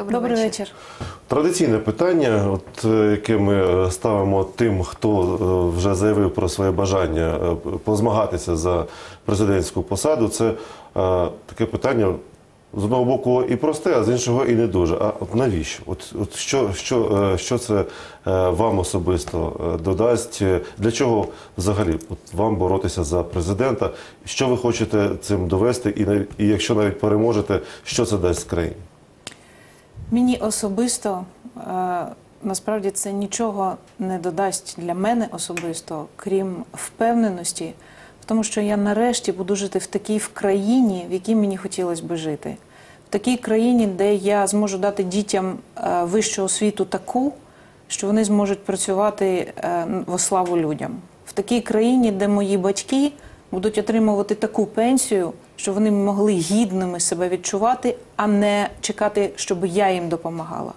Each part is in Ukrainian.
Добрий, Добрий вечір. вечір. Традиційне питання, от, е, яке ми е, ставимо тим, хто е, вже заявив про своє бажання позмагатися за президентську посаду, це е, таке питання з одного боку і просте, а з іншого і не дуже. А от навіщо? От, от що, що, е, що це е, вам особисто додасть? Для чого взагалі от, вам боротися за президента? Що ви хочете цим довести? І, і якщо навіть переможете, що це дасть країні? Мені особисто е, насправді це нічого не додасть для мене особисто, крім впевненості, в тому, що я нарешті буду жити в такій в країні, в якій мені хотілося би жити. В такій країні, де я зможу дати дітям е, вищу освіту таку, що вони зможуть працювати е, во славу людям. В такій країні, де мої батьки будуть отримувати таку пенсію, що вони могли гідними себе відчувати, а не чекати, щоб я їм допомагала.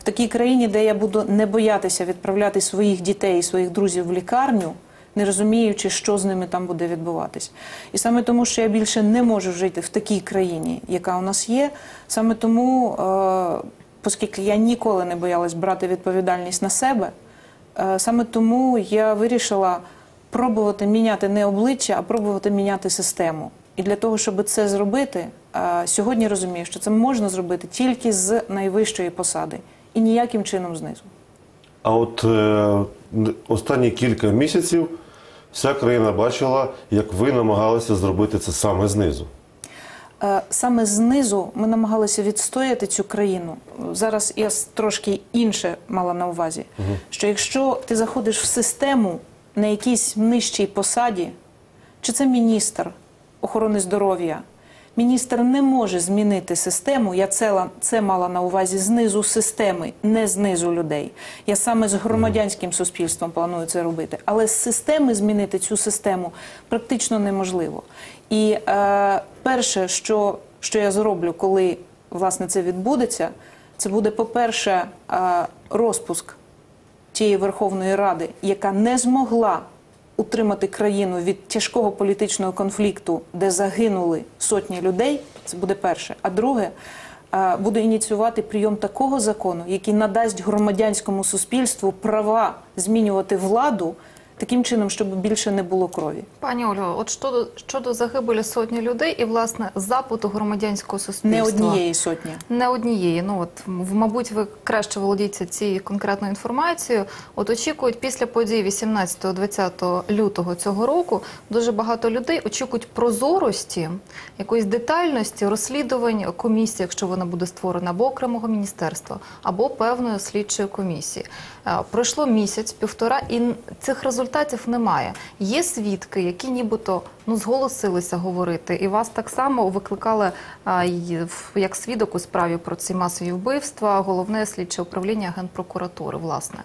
В такій країні, де я буду не боятися відправляти своїх дітей і своїх друзів в лікарню, не розуміючи, що з ними там буде відбуватись. І саме тому, що я більше не можу жити в такій країні, яка у нас є, саме тому, е, оскільки я ніколи не боялась брати відповідальність на себе, е, саме тому я вирішила пробувати міняти не обличчя, а пробувати міняти систему. І для того, щоб це зробити, е, сьогодні розумію, що це можна зробити тільки з найвищої посади і ніяким чином знизу. А от е, останні кілька місяців вся країна бачила, як ви намагалися зробити це саме знизу. Е, Саме знизу ми намагалися відстояти цю країну. Зараз я трошки інше мала на увазі. Що якщо ти заходиш в систему на якійсь нижчій посаді, чи це міністр охорони здоров'я, міністр не може змінити систему. Я це, це мала на увазі знизу системи, не знизу людей. Я саме з громадянським суспільством планую це робити. Але з системи змінити цю систему практично неможливо. І е, перше, що, що я зроблю, коли власне це відбудеться, це буде, по-перше, е, розпуск тієї Верховної Ради, яка не змогла утримати країну від тяжкого політичного конфлікту, де загинули сотні людей. Це буде перше. А друге, Буде ініціювати прийом такого закону, який надасть громадянському суспільству права змінювати владу таким чином, щоб більше не було крові. Пані Ольго, от щодо щодо загибелі сотні людей і власне запиту громадянського суспільства Не однієї сотні. Не однієї. Ну от в- мабуть, ви краще володієте цією конкретною інформацією. От очікують після подій 18-20 лютого цього року. Дуже багато людей очікують прозорості, якоїсь детальності розслідувань комісії, якщо вона буде створена, або окремого міністерства, або певної слідчої комісії. Е, Пройшло місяць, півтора, і цих результатів немає. Є свідки, які нібито ну зголосилися говорити, і вас так само викликали а, як свідок у справі про ці масові вбивства, головне слідче управління генпрокуратури. Власне.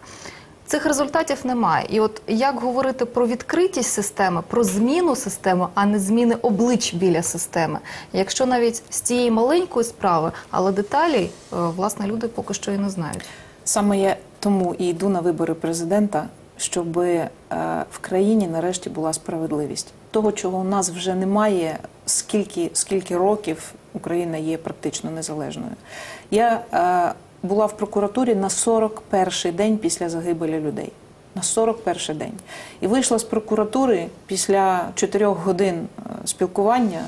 Цих результатів немає. І от як говорити про відкритість системи, про зміну системи, а не зміни облич біля системи. Якщо навіть з цієї маленької справи, але деталі, е, власне, люди поки що і не знають. Саме я тому і йду на вибори президента, щоб е, в країні нарешті була справедливість. Того, чого у нас вже немає, скільки, скільки років Україна є практично незалежною. Я е, була в прокуратурі на 41-й день після загибелі людей. На 41-й день. І вийшла з прокуратури після 4 годин е, спілкування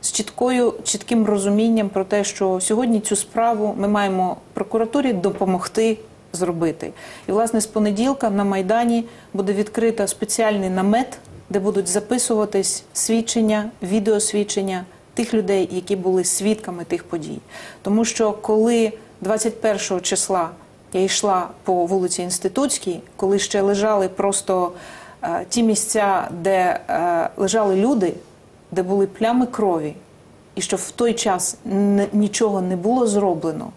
з чіткою чітким розумінням про те, що сьогодні цю справу ми маємо прокуратурі допомогти зробити. І власне з понеділка на майдані буде відкрито спеціальний намет, де будуть записуватись свідчення, відеосвідчення тих людей, які були свідками тих подій. Тому що коли 21 числа я йшла по вулиці Інститутській, коли ще лежали просто е, ті місця, де е, лежали люди, де були плями крові, і що в той час нічого не було зроблено,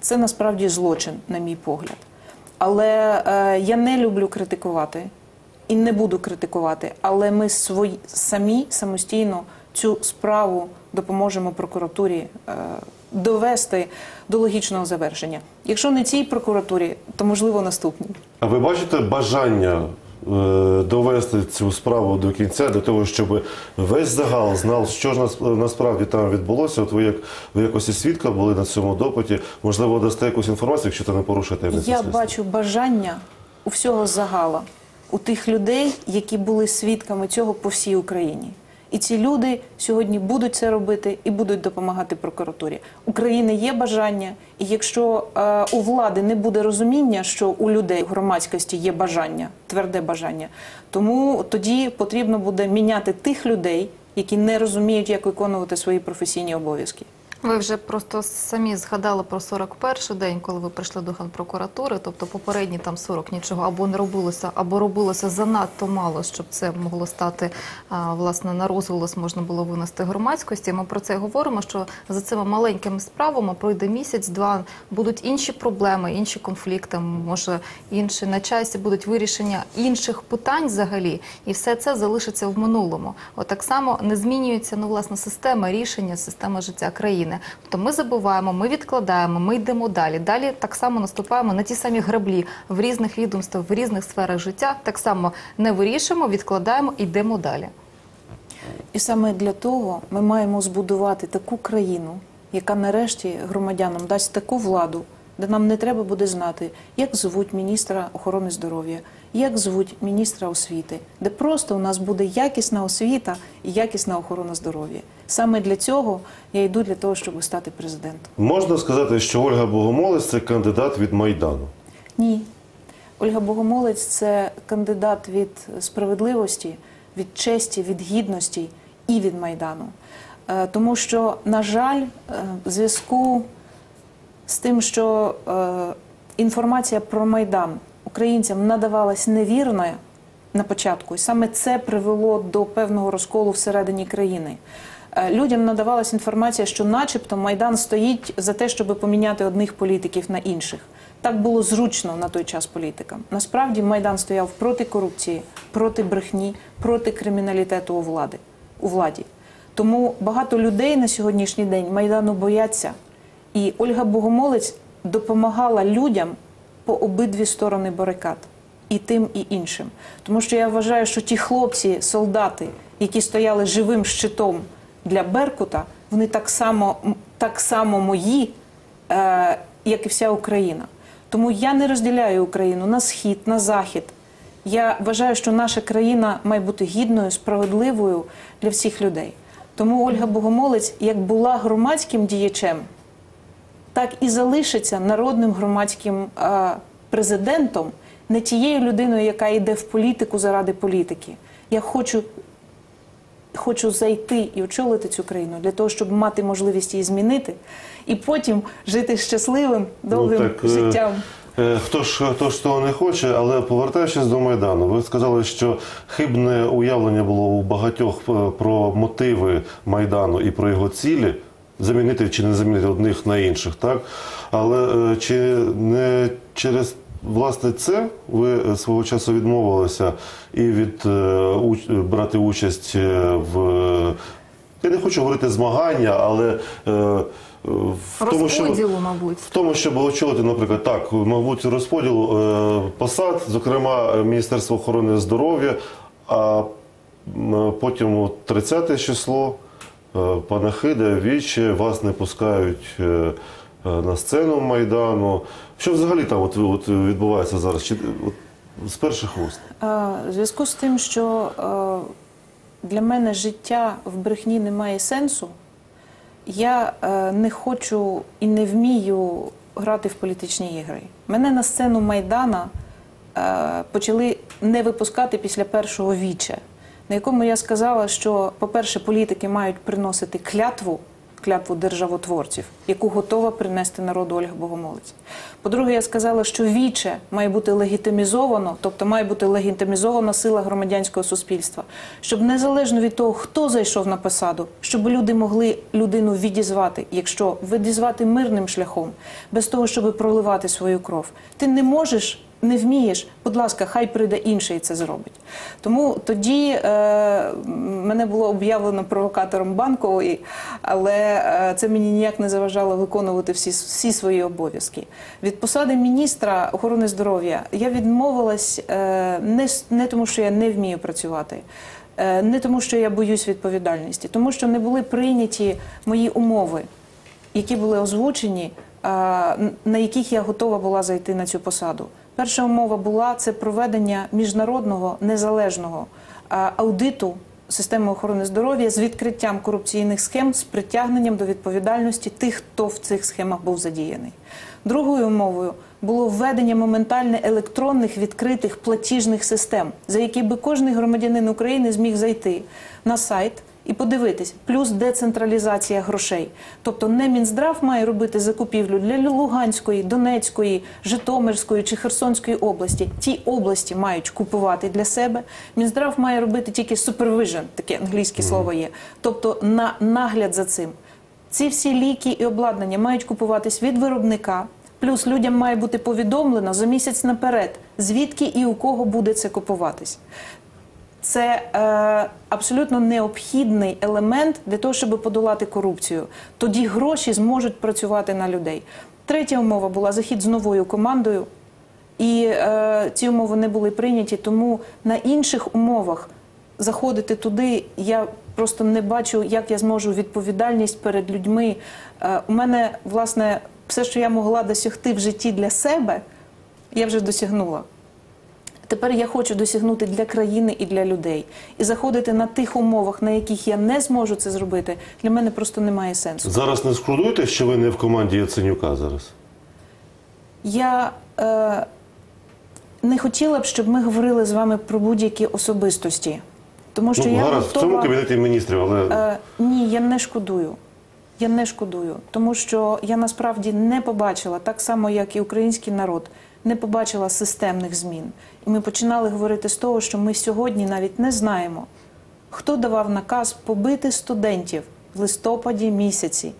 це насправді злочин, на мій погляд. Але е, я не люблю критикувати і не буду критикувати, але ми свої, самі самостійно цю справу допоможемо прокуратурі е, довести до логічного завершення. Якщо не цій прокуратурі, то можливо наступній. А ви бачите бажання довести цю справу до кінця, для того, щоб весь загал знав, що ж нас- насправді там відбулося. От ви як ви якось і свідка були на цьому допиті. Можливо, дасте якусь інформацію, якщо це не порушує таємницю Я слідства. бачу бажання у всього загала, у тих людей, які були свідками цього по всій Україні. І ці люди сьогодні будуть це робити і будуть допомагати прокуратурі. України є бажання, і якщо е, у влади не буде розуміння, що у людей у громадськості є бажання, тверде бажання, тому тоді потрібно буде міняти тих людей, які не розуміють, як виконувати свої професійні обов'язки. Ви вже просто самі згадали про 41 день, коли ви прийшли до Генпрокуратури, тобто попередні там 40 нічого або не робилося, або робилося занадто мало, щоб це могло стати власне на розголос, можна було винести громадськості. Ми про це говоримо. Що за цими маленькими справами пройде місяць-два, будуть інші проблеми, інші конфлікти, може інші на часі будуть вирішення інших питань взагалі, і все це залишиться в минулому. От само не змінюється ну власне система рішення, система життя країни. Тобто ми забуваємо, ми відкладаємо, ми йдемо далі. Далі так само наступаємо на ті самі граблі в різних відомствах, в різних сферах життя. Так само не вирішимо, відкладаємо, йдемо далі. І саме для того ми маємо збудувати таку країну, яка нарешті громадянам дасть таку владу, де нам не треба буде знати, як звуть міністра охорони здоров'я, як звуть міністра освіти, де просто у нас буде якісна освіта і якісна охорона здоров'я. Саме для цього я йду для того, щоб стати президентом. Можна сказати, що Ольга Богомолець це кандидат від Майдану. Ні. Ольга Богомолець це кандидат від справедливості, від честі, від гідності і від Майдану. Е, Тому що, на жаль, е, в зв'язку з тим, що е, інформація про Майдан українцям надавалась невірно на початку, і саме це привело до певного розколу всередині країни. Е, Людям надавалась інформація, що, начебто, Майдан стоїть за те, щоб поміняти одних політиків на інших. Так було зручно на той час політикам. Насправді Майдан стояв проти корупції, проти брехні, проти криміналітету у влади у владі. Тому багато людей на сьогоднішній день майдану бояться. І Ольга Богомолець допомагала людям по обидві сторони барикад, і тим, і іншим. Тому що я вважаю, що ті хлопці, солдати, які стояли живим щитом для Беркута, вони так само, так само мої, е, як і вся Україна. Тому я не розділяю Україну на схід, на захід. Я вважаю, що наша країна має бути гідною, справедливою для всіх людей. Тому Ольга Богомолець, як була громадським діячем, так і залишиться народним громадським е, президентом, не тією людиною, яка йде в політику заради політики. Я хочу, хочу зайти і очолити цю країну для того, щоб мати можливість її змінити, і потім жити щасливим, довгим Ну, так, е, життям. Е, Хто ж хто ж того не хоче, але повертаючись до майдану, ви сказали, що хибне уявлення було у багатьох про мотиви майдану і про його цілі. Замінити чи не замінити одних на інших, так але е, чи не через власне це ви свого часу відмовилися і від е, брати участь е, в я не хочу говорити змагання, але в тому, що Розподілу, мабуть. в тому, щоб очолити, наприклад, так, мабуть, розподіл е, посад, зокрема Міністерство охорони здоров'я, а потім от 30 число панахида, віче, вас не пускають е, е, на сцену Майдану. Що взагалі там от, от відбувається зараз? Чи, от, з перших вуст? Е, В зв'язку з тим, що е, для мене життя в брехні не має сенсу, я е, не хочу і не вмію грати в політичні ігри. Мене на сцену Майдана е, почали не випускати після першого віча, на якому я сказала, що, по-перше, політики мають приносити клятву. Клятву державотворців, яку готова принести народу Ольга Богомолець. По-друге, я сказала, що віче має бути легітимізовано, тобто має бути легітимізована сила громадянського суспільства, щоб незалежно від того, хто зайшов на посаду, щоб люди могли людину відізвати, якщо відізвати мирним шляхом, без того, щоб проливати свою кров. Ти не можеш не вмієш, будь ласка, хай прийде інший і це зробить. Тому тоді е, мене було об'явлено провокатором банкової, але е, це мені ніяк не заважало виконувати всі, всі свої обов'язки. Від посади міністра охорони здоров'я я відмовилась е, не, не тому, що я не вмію працювати. Е, Не тому, що я боюсь відповідальності, тому що не були прийняті мої умови які були озвучені, а, на яких я готова була зайти на цю посаду. Перша умова була це проведення міжнародного незалежного аудиту системи охорони здоров'я з відкриттям корупційних схем з притягненням до відповідальності тих, хто в цих схемах був задіяний. Другою умовою було введення моментальне електронних відкритих платіжних систем, за які би кожен громадянин України зміг зайти на сайт і подивитись, плюс децентралізація грошей. Тобто не Мінздрав має робити закупівлю для Луганської, Донецької, Житомирської чи Херсонської області. Ті області мають купувати для себе. Мінздрав має робити тільки supervision, таке англійське слово є. Тобто на нагляд за цим. Ці всі ліки і обладнання мають купуватись від виробника. Плюс людям має бути повідомлено за місяць наперед, звідки і у кого буде це купуватись. Це е, абсолютно необхідний елемент для того, щоб подолати корупцію. Тоді гроші зможуть працювати на людей. Третя умова була захід з новою командою, і е, ці умови не були прийняті. Тому на інших умовах заходити туди я просто не бачу, як я зможу відповідальність перед людьми. Е, у мене власне все, що я могла досягти в житті для себе, я вже досягнула. Тепер я хочу досягнути для країни і для людей. І заходити на тих умовах, на яких я не зможу це зробити, для мене просто немає сенсу. Зараз не шкодуєте, що ви не в команді Яценюка зараз? Я е, не хотіла б, щоб ми говорили з вами про будь-які особистості. Тому що ну, я зараз в цьому кабінеті міністрів, але Е, ні, я не шкодую. Я не шкодую, тому що я насправді не побачила, так само як і український народ, не побачила системних змін. І ми починали говорити з того, що ми сьогодні навіть не знаємо, хто давав наказ побити студентів в листопаді місяці.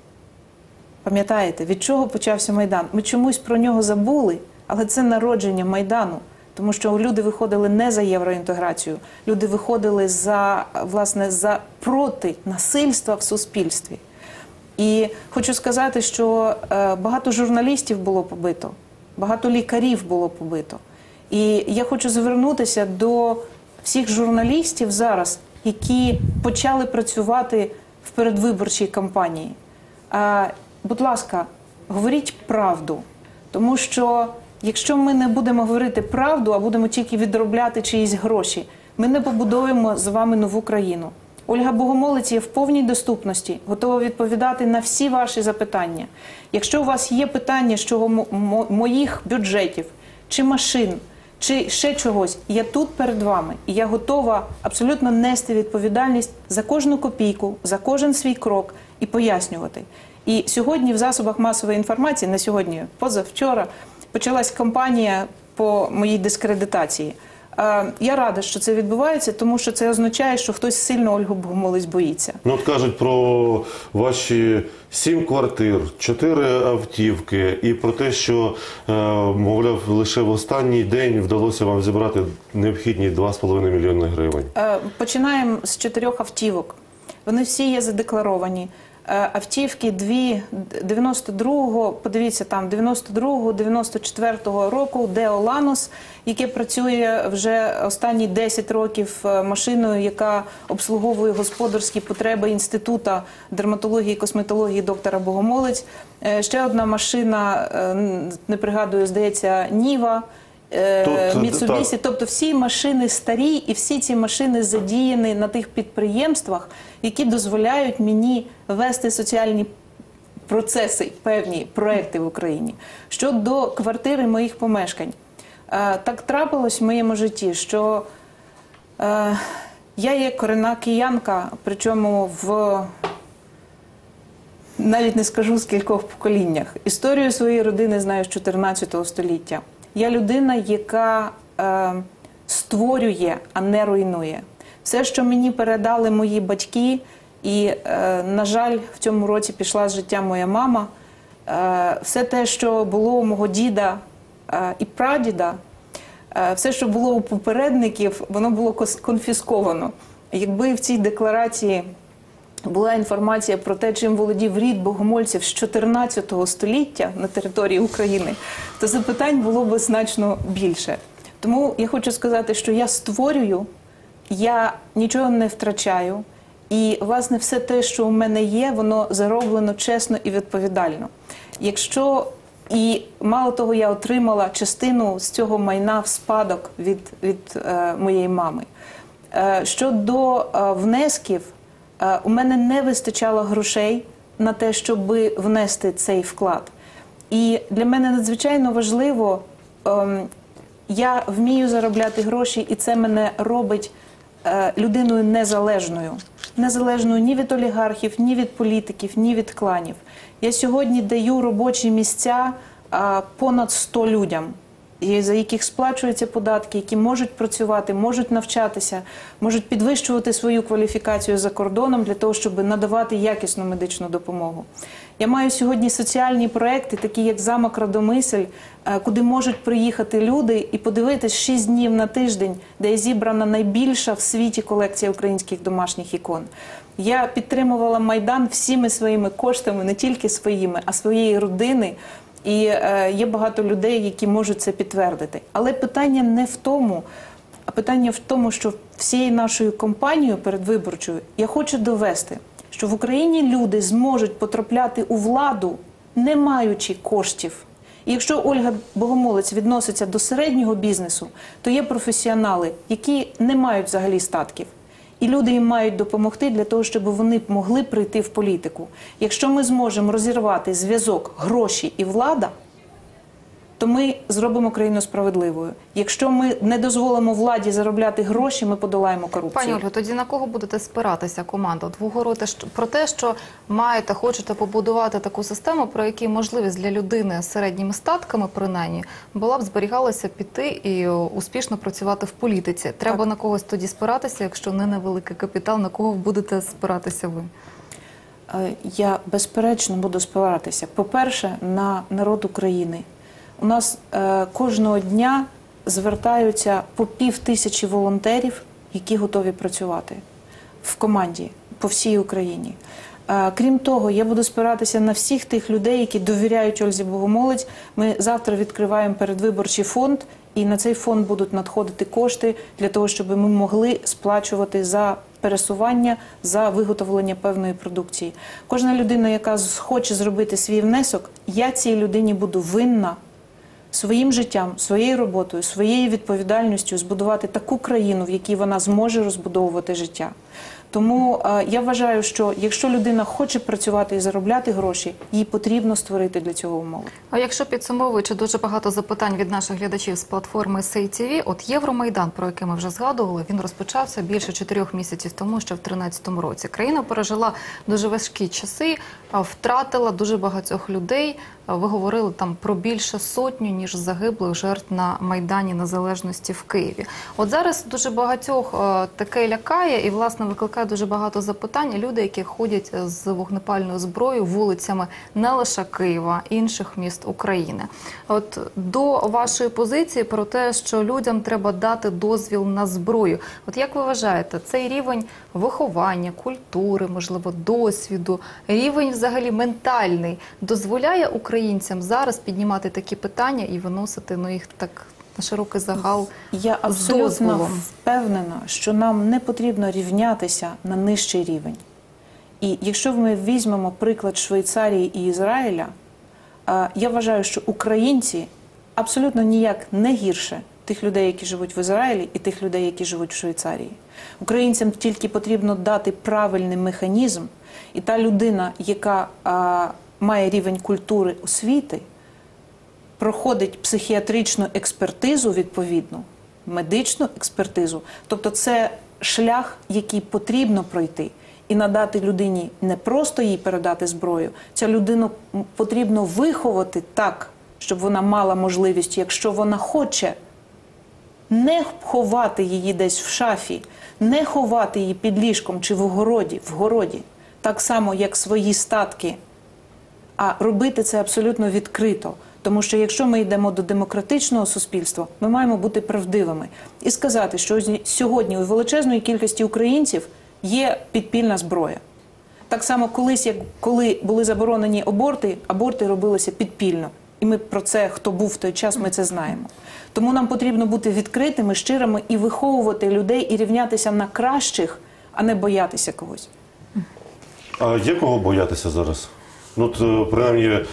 Пам'ятаєте, від чого почався Майдан? Ми чомусь про нього забули, але це народження Майдану. Тому що люди виходили не за євроінтеграцію, люди виходили за власне за проти насильства в суспільстві. І хочу сказати, що е, багато журналістів було побито, багато лікарів було побито. І я хочу звернутися до всіх журналістів зараз, які почали працювати в передвиборчій кампанії. Будь ласка, говоріть правду, тому що якщо ми не будемо говорити правду, а будемо тільки відробляти чиїсь гроші, ми не побудуємо з вами нову країну. Ольга Богомолець є в повній доступності, готова відповідати на всі ваші запитання. Якщо у вас є питання щодо мо- мо- моїх бюджетів чи машин, чи ще чогось, я тут перед вами, і я готова абсолютно нести відповідальність за кожну копійку, за кожен свій крок і пояснювати. І сьогодні в засобах масової інформації, не сьогодні, позавчора, почалась кампанія по моїй дискредитації. Е, Я рада, що це відбувається, тому що це означає, що хтось сильно Ольгу Богомолець боїться. ну от кажуть про ваші сім квартир, чотири автівки, і про те, що е, мовляв, лише в останній день вдалося вам зібрати необхідні 2,5 мільйони гривень. Е, Починаємо з чотирьох автівок. Вони всі є задекларовані. Е, Автівки дві 92-го, подивіться там 92-го, 94-го року, Део Ланос, яке працює вже останні 10 років е, машиною, яка обслуговує господарські потреби інституту дерматології і косметології доктора Богомолець. Е, Ще одна машина, не пригадую, здається, Ніва. Е, Тут, е, так. Тобто всі машини старі, і всі ці машини задіяні на тих підприємствах, які дозволяють мені вести соціальні процеси, певні проекти в Україні. Щодо квартири моїх помешкань, Е, так трапилось в моєму житті, що я є коренна киянка, причому в навіть не скажу з кількох поколіннях. Історію своєї родини знаю з 14 століття. Я людина, яка е, створює, а не руйнує. Все, що мені передали мої батьки, і, е, на жаль, в цьому році пішла з життя моя мама. Е, все те, що було у мого діда е, і прадіда, Е, Все, що було у попередників, воно було конфісковано. Якби в цій декларації була інформація про те, чим володів рід богомольців з 14 століття на території України, то запитань було б значно більше. Тому я хочу сказати, що я створюю, я нічого не втрачаю, і власне все те, що у мене є, воно зароблено чесно і відповідально. Якщо і мало того, я отримала частину з цього майна в спадок від, від е, моєї мами. Е, щодо е, внесків, у мене не вистачало грошей на те, щоб внести цей вклад. І для мене надзвичайно важливо, ем, я вмію заробляти гроші, і це мене робить е, людиною незалежною. Незалежною ні від олігархів, ні від політиків, ні від кланів. Я сьогодні даю робочі місця понад 100 людям, за яких сплачуються податки, які можуть працювати, можуть навчатися, можуть підвищувати свою кваліфікацію за кордоном для того, щоб надавати якісну медичну допомогу. Я маю сьогодні соціальні проекти, такі як замок Радомисель, е, куди можуть приїхати люди і подивитись 6 днів на тиждень, де зібрана найбільша в світі колекція українських домашніх ікон. Я підтримувала майдан всіми своїми коштами, не тільки своїми, а своєї родини. І е, є багато людей, які можуть це підтвердити. Але питання не в тому, а питання в тому, що всією нашою компанією передвиборчою я хочу довести, що в Україні люди зможуть потрапляти у владу, не маючи коштів. І якщо Ольга Богомолець відноситься до середнього бізнесу, то є професіонали, які не мають взагалі статків. І люди їм мають допомогти для того, щоб вони могли прийти в політику. Якщо ми зможемо розірвати зв'язок гроші і влада, то ми зробимо країну справедливою. Якщо ми не дозволимо владі заробляти гроші, ми подолаємо корупцію. Пані Ольго, тоді на кого будете спиратися команда? От ви говорите про те, що маєте, хочете побудувати таку систему, про які можливість для людини з середніми статками, принаймні, була б зберігалася піти і успішно працювати в політиці. Треба Так. на когось тоді спиратися, якщо не невеликий капітал, на кого будете спиратися ви? Е, Я безперечно буду спиратися. По-перше, на народ України. У нас е, кожного дня звертаються по пів тисячі волонтерів, які готові працювати в команді по всій Україні. Е, Крім того, я буду спиратися на всіх тих людей, які довіряють Ользі Богомолець. Ми завтра відкриваємо передвиборчий фонд, і на цей фонд будуть надходити кошти для того, щоб ми могли сплачувати за пересування за виготовлення певної продукції. Кожна людина, яка хоче зробити свій внесок, я цій людині буду винна своїм життям, своєю роботою, своєю відповідальністю збудувати таку країну, в якій вона зможе розбудовувати життя. Тому е, я вважаю, що якщо людина хоче працювати і заробляти гроші, їй потрібно створити для цього умови. А якщо підсумовуючи дуже багато запитань від наших глядачів з платформи SayTV, от Євромайдан, про який ми вже згадували, він розпочався більше чотирьох місяців тому, ще в 2013 році. Країна пережила дуже важкі часи, втратила дуже багатьох людей. Ви говорили там про більше сотню ніж загиблих жертв на майдані Незалежності в Києві. От зараз дуже багатьох е, таке лякає і власне викликає дуже багато запитань. Люди, які ходять з вогнепальною зброєю вулицями не лише Києва, інших міст України. От до вашої позиції про те, що людям треба дати дозвіл на зброю. От як ви вважаєте, цей рівень виховання, культури, можливо, досвіду, рівень взагалі ментальний дозволяє українцям зараз піднімати такі питання і виносити ну, їх так на широкий загал? Я абсолютно впевнена, що нам не потрібно рівнятися на нижчий рівень. І якщо ми візьмемо приклад Швейцарії і Ізраїля, я вважаю, що українці абсолютно ніяк не гірше тих людей, які живуть в Ізраїлі, і тих людей, які живуть в Швейцарії. Українцям тільки потрібно дати правильний механізм, і та людина, яка е, має рівень культури освіти, проходить психіатричну експертизу відповідну, медичну експертизу. Тобто це шлях, який потрібно пройти, і надати людині не просто їй передати зброю, цю людину потрібно виховати так, щоб вона мала можливість, якщо вона хоче, не ховати її десь в шафі, не ховати її під ліжком чи в городі, в городі, так само, як свої статки а робити це абсолютно відкрито. Тому що якщо ми йдемо до демократичного суспільства, ми маємо бути правдивими і сказати, що сьогодні у величезної кількості українців є підпільна зброя. Так само колись, як коли були заборонені аборти, аборти робилися підпільно. І ми про це, хто був в той час, ми це знаємо. Тому нам потрібно бути відкритими, щирими і виховувати людей і рівнятися на кращих, а не боятися когось. А є кого боятися зараз? Ну, от, е, принаймні, е,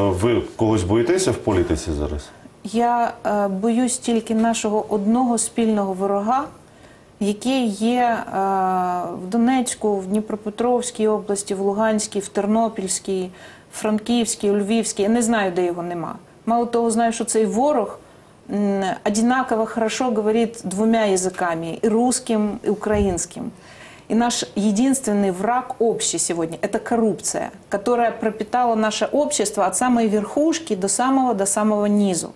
ви когось боїтеся в політиці зараз? Я е, боюсь тільки нашого одного спільного ворога, який є е, в Донецьку, в Дніпропетровській області, в Луганській, в Тернопільській, Франківській, у Львівській. Я не знаю, де його нема. Мало того, знаю, що цей ворог м, одинаково хорошо говорить двумя языками, и русским, и украинским. И наш единственный враг общий сегодня – это коррупция, которая пропитала наше общество от самой верхушки до самого, до самого низу.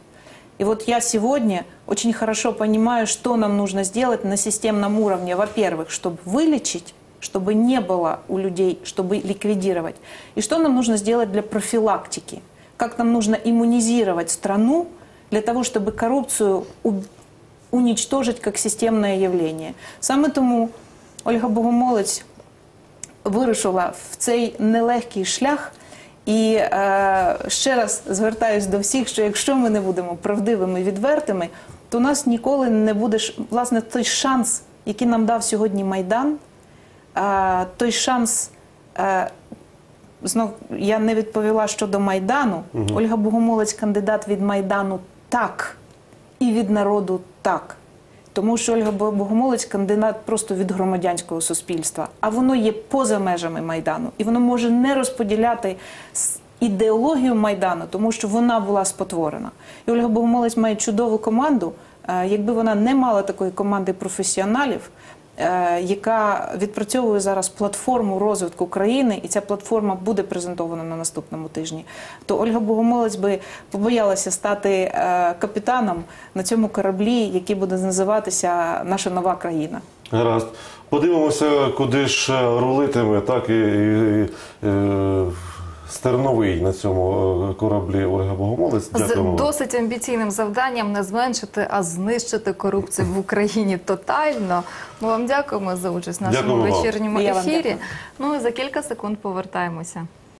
И вот я сегодня очень хорошо понимаю, что нам нужно сделать на системном уровне. Во-первых, чтобы вылечить, чтобы не было у людей, чтобы ликвидировать. И что нам нужно сделать для профилактики. Как нам нужно иммунизировать страну для того, чтобы коррупцию у- уничтожить как системное явление. Саме тому Ольга Богомолець вирушила в цей нелегкий шлях. І е, ще раз звертаюсь до всіх, що якщо ми не будемо правдивими, відвертими, то у нас ніколи не буде ж- власне той шанс, який нам дав сьогодні Майдан, е, той шанс. Знов я не відповіла щодо Майдану. Ольга Богомолець кандидат від Майдану так, і від народу так. Тому що Ольга Богомолець кандидат просто від громадянського суспільства, а воно є поза межами Майдану. І воно може не розподіляти ідеологію Майдану, тому що вона була спотворена. І Ольга Богомолець має чудову команду. Якби вона не мала такої команди професіоналів, яка відпрацьовує зараз платформу розвитку країни, і ця платформа буде презентована на наступному тижні, то Ольга Богомолець би побоялася стати е, капітаном на цьому кораблі, який буде називатися Наша нова країна. Гаразд. Подивимося, куди ж е, рулитиме, так і, і, і е, стерновий на цьому е, кораблі Ольга Богомолець. З Дякуємо. досить амбіційним завданням не зменшити, а знищити корупцію в Україні тотально. Ми вам дякуємо за участь в нашому Дякую вечірньому вам ефірі. Ну і за кілька секунд повертаємося.